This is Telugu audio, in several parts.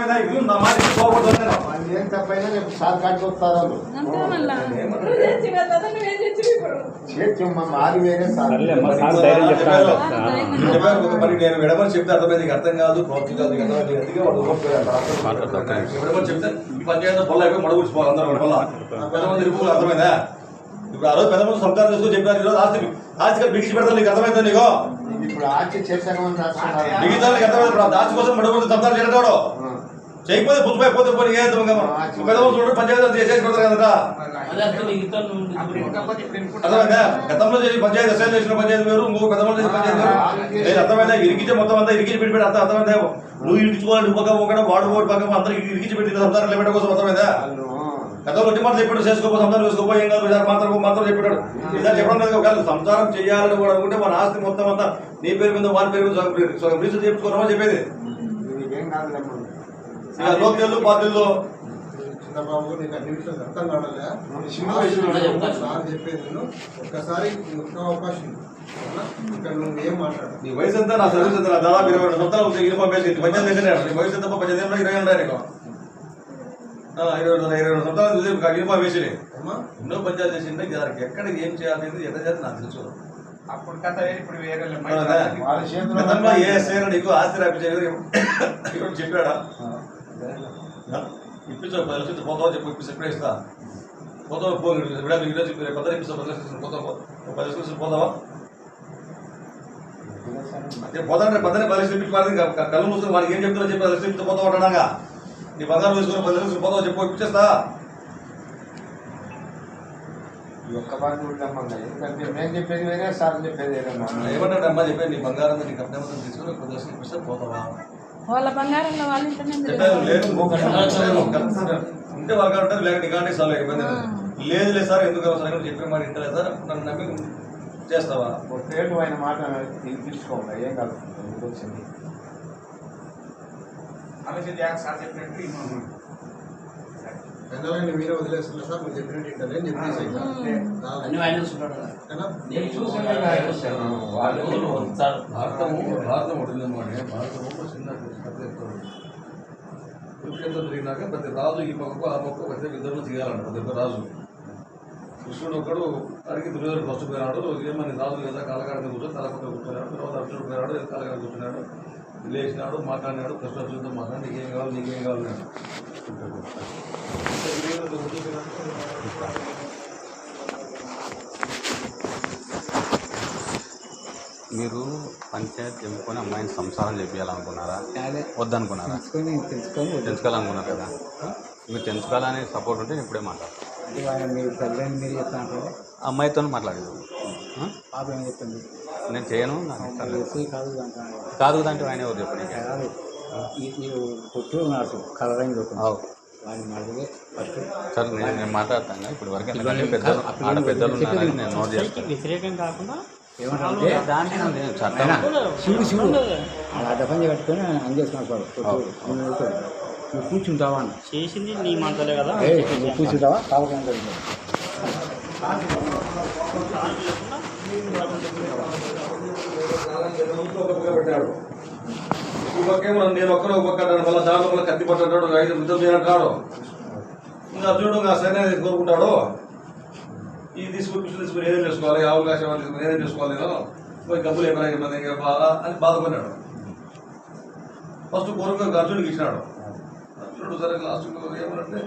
ఇవి పోకూడదు ఏం తప్పైనా రేపు సార్ వస్తారు? మాది వేరే సార్. మరి నేను విడమని చెప్తే అర్థమైంది నీకు అర్థం కాదు నీకు వాడు. విడమని చెప్తే ఈ పంచాయతీ పొల్ల అయిపోయి మడగూడిపోవాలి అందరూ వాడి పొల్ల పెద్దమంది ఇరుపులు అర్థమైందా? ఇప్పుడు ఆ రోజు పెద్దమంది చెప్పారు ఆస్తి బిగించి పెడతాను నీకు అర్థమైందా నీకు? ఇప్పుడు ఆర్చి చేశాను రాస్తున్నారు మిగతా నీకు అర్థమైంది? ఇప్పుడు ఆ దాచి కోసం చేయడం చేయకపోతే పుచ్చిపోయి పోతే పోతే ఏ పెద్దమంది చూడండి పంచాయతీ చేసేసి పెడతారు కదా అర్థమైందా? గతంలో చేసి పంచాయతీ అసైన్ చేసిన పంచాయతీ వేరు ఇంకో పెద్దవాళ్ళు చేసిన పంచాయతీ వేరు. నేను అర్థమైందా? ఇరికించే మొత్తం అంతా ఇరికించి పెట్టి పెట్టి అర్థం అర్థమైందా? నువ్వు ఇరికించుకోవాలి నువ్వు పక్క ఒకటి వాడు ఒకటి పక్క అందరికి ఇరికించి పెట్టి సంసారం లేబెట్ట కోసం అర్థమైందా? గతంలో వచ్చి మాట చెప్పాడు చేసుకోపో సంసారం చేసుకోపో ఏం కాదు మాత్రం మాత్రం చెప్పాడు. ఇదారు చెప్పడం లేదు ఒకవేళ సంసారం చేయాలని కూడా అనుకుంటే మన ఆస్తి మొత్తం అంతా నీ పేరు మీద వారి పేరు మీద రీసెర్చ్ చెప్పుకోవడం చెప్పేది వీళ్ళకి ఏం కాదు లేమ్మా. ఇక లోకేళ్ళు పార్టీల్లో చిన్నబాబు నీకు అన్ని విషయాలు అర్థం కావడలే చిన్న వయసులో సార్ చెప్పేది విను. ఒక్కసారి ఒక్క అవకాశం? ఇక్కడ నువ్వు ఏం మాట్లాడు నీ వయసు ఎంత నా సర్వీస్ ఎంత దాదాపు ఇరవై రెండు సంవత్సరాలు యూనిఫామ్ వేసి నీ వయసు ఎంత పంచాయతీ ఏమన్నా ఇరవై ఉన్నాయి నీకు ఆ, ఇరవై రెండు ఇరవై రెండు సంవత్సరాలు చూసి యూనిఫామ్ వేసి అమ్మా ఎన్నో పంచాయతీ చేసిండే దానికి ఎక్కడ ఏం చేయాలి ఎట్లా చేయాలి నాకు తెలుసు అప్పుడు కథ ఇప్పుడు వేరే ఏ సేన నీకు ఆస్తి రాపి చేయదు ఇప్పుడు చెప్పాడా ఇప్పించు పది లక్షలు పోతావా చెప్పు ఇప్పిస్తే ఇప్పుడే ఇస్తా పోతావా పో విడాకు ఈరోజు చెప్పి పది ఇప్పిస్తా పది లక్షలు పోతావా ఓ పది లక్షలు పోతావా అదే పోతానే పద్దనే పది లక్షలు ఇప్పించి కళ్ళు మూసుకుని వాడికి ఏం చెప్తున్నా చెప్పి పది లక్షలు ఇప్పితే పోతావు అంటాగా నీ బంగారం వేసుకుని పది లక్షలు పోతావా చెప్పు ఇప్పించేస్తా ఈ ఒక్క బాధ్యత ఉండమ్మా ఎందుకంటే మేము చెప్పేది వేరే సార్ చెప్పేది వేరే మా ఏమన్నాడు అమ్మా చెప్పి నీ బంగారం నీ కప్నం తీసుకుని పది లక్షలు ఇప్పిస్తే పోతావా వాళ్ళ బంగారంలో వాళ్ళ ఇంటనే చెప్పారు, లేదు ఉంటే వాళ్ళు ఉంటారు లేక నీకంటే సార్ ఇబ్బంది లేదు. సార్ ఎందుకు అవసరం? అని చెప్పిన మాట ఇంటలేదు సార్. నన్ను నమ్మి చేస్తావా? ఒక పేరు ఆయన మాట తీసుకోవాలి ఏం కాదు. ఎందుకు వచ్చింది? ఆలోచించి యాక్ సార్ చెప్పినట్టు మీరే వదిలేస్తున్నారు సార్. మీరు చెప్పినట్టు ఇంటారు అని చెప్పేసి ఓకేనా? నేను చూసాను కదా, వాళ్ళు భారతము భారతం ఉంటుందన్నమాట భారతము చిన్న కురుక్షేత్రం జరిగినాక ప్రతి రాజు ఈ పక్కకు ఆ పక్క ప్రతి యుద్ధంలో చేయాలంట ప్రతి ఒక్క రాజు. కృష్ణుడు ఒకడు అడిగి దుర్యోధనుడు ఫస్ట్ పోయినాడు. ఏమని రాజు కదా కాలకాడ కూర్చొని తల పక్క కూర్చున్నాడు. తర్వాత అర్జునుడు పోయినాడు కాలకాడ కూర్చున్నాడు. లేచినాడు మాట్లాడినాడు. కృష్ణ అర్జునుడితో మాట్లాడి నీకేం కావాలి నీకేం కావాలి మీరు పంచాయతీ చెప్పుకొని అమ్మాయిని సంసారం చేపించాలనుకున్నారా వద్దనుకున్నారా? తెలుసుకొని తెలుసుకొని తెలుసుకోవాలనుకున్నారు కదా? మీరు తెలుసుకోవాలని సపోర్ట్ ఉంటే నేను ఇప్పుడే మాట్లాడతాను. అమ్మాయితో మాట్లాడేది? పాప ఏం నేను చేయను. కాదు అంటే ఆయన ఎవరు చెప్పండి సరే నేను నేను మాట్లాడతాను. ఇప్పుడు వరకు పెద్దలు ఆడ పెద్దలు ఉన్నారని నేను నోట్ చేస్తాను. వ్యతిరేకం కాకుండా ఏమంటే నేను చట్టం శివుడు అలా కట్టుకొని నువ్వు కూర్చుంటావా అని. చేసింది నీ మాటలే కదా? నువ్వు కూర్చుంటావా? కావాలి పెట్టాడు ఈ పక్కేమో నేను ఒక్కరు ఒక పక్క మళ్ళీ దాని లోపల కత్తి పట్టాడు ఐదు యుద్ధం చేయనంటాడు ఇంకా అర్జునుడు సైన్యాన్ని కోరుకుంటాడు. ఈ తీసుకుని పిల్లలు తీసుకుని ఏదేం చేసుకోవాలి? అవకాశం తీసుకుని ఏదేం చేసుకోవాలి నేను? పోయి డబ్బులు ఏమైనా ఇబ్బంది ఇంకా అని బాధపడినాడు ఫస్ట్ కోరిక అర్జునుడికి ఇచ్చినాడు. అర్జునుడు సరే లాస్ట్ ఏమనంటే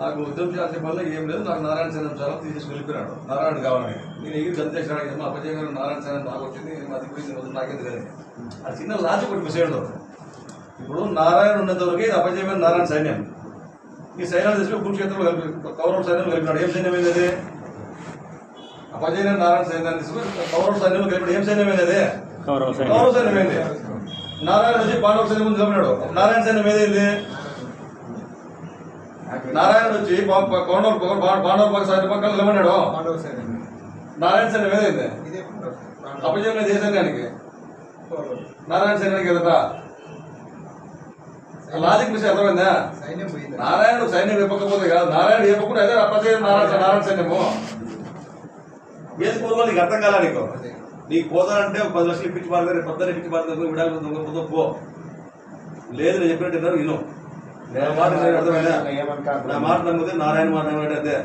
నాకు ఉద్యమం చేయాల్సిన వల్ల ఏం లేదు నాకు నారాయణ సేనం చాలా తీసేసి వెళ్ళిపోయినాడు. నారాయణ కావాలని. నేను ఎగిరి గంతేసినాడు ఏమో గారు నారాయణ సేనం నాకు వచ్చింది అది పోయింది వద్దు నాకేది లేదు అది చిన్న లాజిక్ ఒకటి మిస్ అయ్యడం ఇప్పుడు నారాయణ ఉన్నంత వరకు ఇది అపజయమైన నారాయణ సైన్యం. ఈ సైన్యాన్ని తీసుకుని కురుక్షేత్రంలో కలిపి కౌరవ సైన్యం కలిపినాడు. ఏం సైన్యం ఏంటంటే అది అపజయమైన నారాయణ సైన్యాన్ని తీసుకుని కౌరవ సైన్యంలో కలిపినాడు ఏం సైన్యం ఏంది అది కౌరవ సైన్యం. కౌరవ సైన్యం ఏంది నారాయణ వచ్చి పాండవ సైన్యం ముందు కలిపినాడు నారాయణ సైన్యం ఏదైంది నారాయణ వచ్చి పా- పా- కౌరవ పా- పాండవ పక్క సైన్యం పక్కన నిలబడినాడు పాండవ సైన్యం నారాయణ సైన్యం ఏదైంది ఇదే పాండవ సైన్యం. అపజయమైన ఏ సైన్యానికి కౌరవులు. నారాయణ సైన్యానికి ఎదుట లాజిక్ మిస్ అర్థమైందా సైన్యం పోయింది నారాయణుడు సైన్యం చెప్పకపోతే కాదు నారాయణ చెప్పకుండా అదే అపజయ నారాయణ నారాయణ సైన్యము ఏది పూర్వం నీకు అర్థం కాలా నీకు. నీకు పోతానంటే ఒక పది లక్షలు ఇప్పించి మారుతారు పొద్దున ఇప్పించి మారుతారు విడాలి పో. లేదు నేను చెప్పినట్టు విన్నారు విను. నా మాట నా మాట నమ్మితే నారాయణ మాట నమ్మితే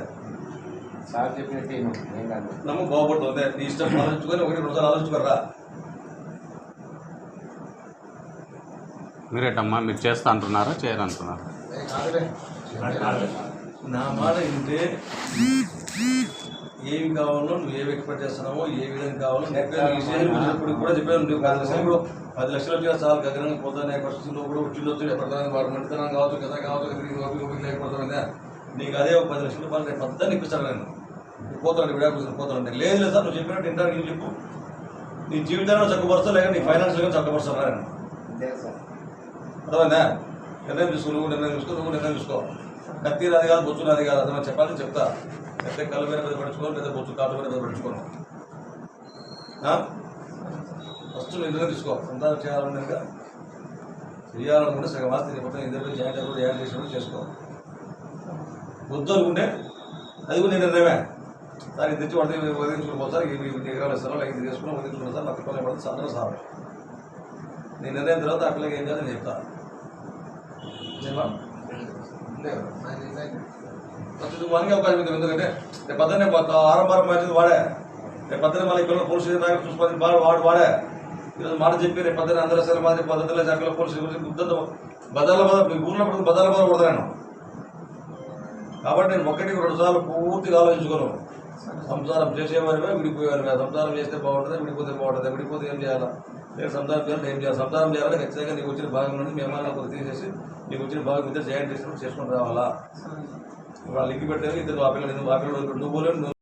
సార్ చెప్పినట్టు. ఏం నమ్ము బాగుపడుతుంది నీ ఇష్టం ఆలోచించుకొని ఒకటి రెండు సార్లు ఆలోచించుకోరా మీరేటమ్మా మీరు చేస్తా అంటున్నారా చేయరంటున్నారా? నా మాట వింటే ఏమి కావాలో నువ్వు ఏమి ఎక్స్పెక్ట్ చేస్తున్నావో ఏ విధంగా కావాలో ఇప్పుడు కూడా చెప్పాను నువ్వు పది లక్షలు కూడా పది లక్షలు వచ్చినా చాలు గగనంగా పోతానే పరిస్థితుల్లో కూడా వచ్చింది వచ్చి ఎప్పటికైనా వాడు మంచితనం కావచ్చు కదా కావచ్చు కదా నీకు అదే ఒక పది లక్షల రూపాయలు రేపు పెద్ద ఇప్పిస్తాను నేను పోతాను విడాకులు పోతాను లేదు లేదు సార్ నువ్వు చెప్పినట్టు ఇంటాను నేను చెప్పు నీ జీవితాన్ని చక్కపరుస్తా లేక నీ ఫైనాన్షియల్గా చక్కపరుస్తాను నేను అర్థమైందా నిర్ణయం తీసుకో నువ్వు నిర్ణయం తీసుకో నువ్వు నిర్ణయం తీసుకో కత్తి అది కాదు బొచ్చు అది కాదు అర్థమైనా చెప్పాలని చెప్తా పెద్ద కళ్ళ మీద పెద్ద పడుచుకోను పెద్ద బొచ్చు కాళ్ళ మీద పెద్ద పడుచుకోను ఫస్ట్ ఇందులో తీసుకో. సంతానం చేయాలన్నాక చేయాలనుకుంటే సగం ఆస్తి మొత్తం ఇద్దరు జాయింట్ కూడా జాయిన్ చేసినప్పుడు చేసుకో. వద్దు అనుకుంటే అది కూడా నేను నిర్ణయమే. సార్ ఇది తెచ్చి పడితే వదిలించుకుని పోతారు. ఇవి ఇన్ని ఎకరాలు ఇస్తారో లేక ఇది చేసుకుని వదిలించుకుని సార్ నాకు పిల్లలు పడితే సార్ సార్. నేను నిర్ణయం తర్వాత ఆ పిల్లకి ఏం చేయాలో నేను చెప్తా చెప్పా అవకాశం ఉంది ఎందుకంటే రేపు పద్దెనే ఆరంభారం మ్యాచ్ వాడే. రేపు పద్దెన మళ్ళీ పిల్లలు పోలీసు స్టేషన్ నాయకులు చూసుకొని వాడు వాడు వాడే. ఈరోజు మాట చెప్పి రేపు పద్దెన అందరూ సరే మాది పద్ధతిలో శాఖలో పోలీసు గురించి బుద్ధంతో బదాల బాధ మీ ఊర్లో పడుతుంది బదాల బాధ పడతాను కాబట్టి నేను ఒకటికి రెండు సార్లు పూర్తిగా ఆలోచించుకోను. సంసారం చేసేవారివే విడిపోయేవారివే సంసారం చేస్తే బాగుంటుంది విడిపోతే బాగుంటుంది. విడిపోతే ఏం చేయాలా? నేను సంసారం చేయాలంటే ఏం చేయాలి? సంసారం చేయాలంటే ఖచ్చితంగా నీకు వచ్చిన భాగం నుండి మేమాలను కొద్ది తీసేసి నీకు వచ్చిన భాగం ఇద్దరు జాయింట్ చేసుకుని చేసుకుని రావాలా? వాళ్ళు లింక్ పెట్టారు ఇద్దరు ఆ పిల్లలు ఆ పిల్లలు నువ్వు పోలేవు నువ్వు